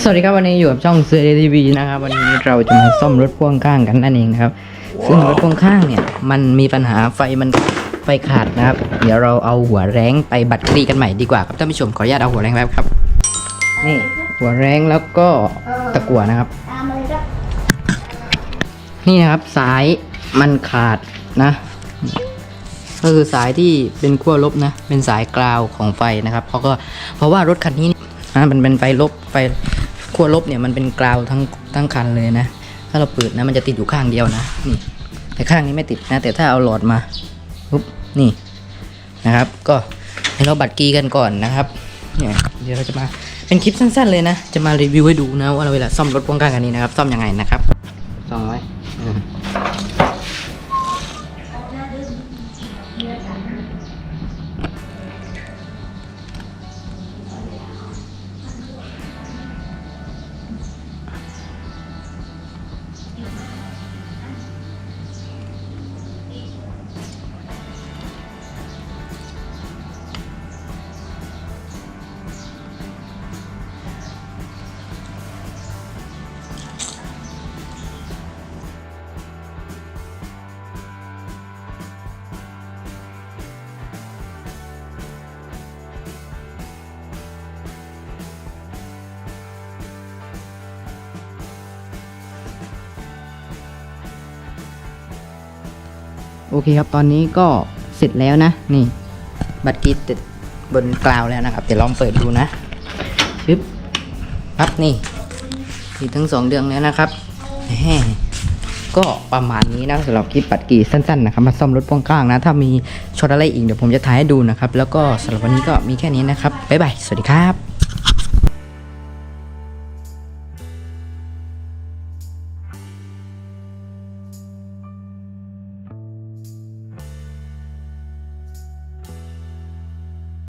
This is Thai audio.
สวัสดีครับวันนี้อยู่กับช่องเสือทีวีนะครับ วันนี้เราจะมาซ่อมรถพ่วงข้างกันนั่นเองนะครับ ซึ่งรถพ่วงข้างเนี่ยมันมีปัญหาไฟมันไฟขาดนะครับ เดี๋ยวเราเอาหัวแรงไปบัดกรีกันใหม่ดีกว่าครับท่านผู้ชมขออนุญาตเอาหัวแรงแป๊บครับ นี่หัวแรงแล้วก็ตะกั่วนะครับ ตามมาเลยครับนี่นะครับสายมันขาดนะ ก็คือสายที่เป็นขั้วลบนะ เป็นสายกราวของไฟนะครับ เพราะก็เพราะว่ารถคันนี้ นะมันเป็นไฟลบไฟขั้วลบเนี่ยมันเป็นกราวทั้งทั้งคันเลยนะ ถ้าเราเปิดนะมันจะติดอยู่ข้างเดียวนะนี่แต่ข้างนี้ไม่ติดนะ แต่ถ้าเอาหลอดมาปุ๊บนี่นะครับ ก็ให้เราบัดกีกันก่อนนะครับเนี่ยเดี๋ยวเราจะมาเป็นคลิปสั้นๆเลยนะ จะมารีวิวให้ดูนะว่าเราเวลาซ่อมรถพ่วงข้างคันนี้นะครับ ซ่อมยังไงนะครับซ่อมไว้ โอเคครับ ตอนนี้ก็เสร็จแล้วนะ นี่ บัตรกีติดบนกราวแล้วนะครับ เดี๋ยวลองเปิดดูนะชึบปั๊บนี่ติดทั้งสองเดืองแล้วนะครับแหมก็ประมาณนี้นะสำหรับคลิปบัตรกีสั้นๆนะครับมาซ่อมรถพ่วงข้างนะ ถ้ามีช็อตอะไรอีกเดี๋ยวผมจะถ่ายให้ดูนะครับ แล้วก็สำหรับวันนี้ก็มีแค่นี้นะครับบ๊ายบายสวัสดีครับ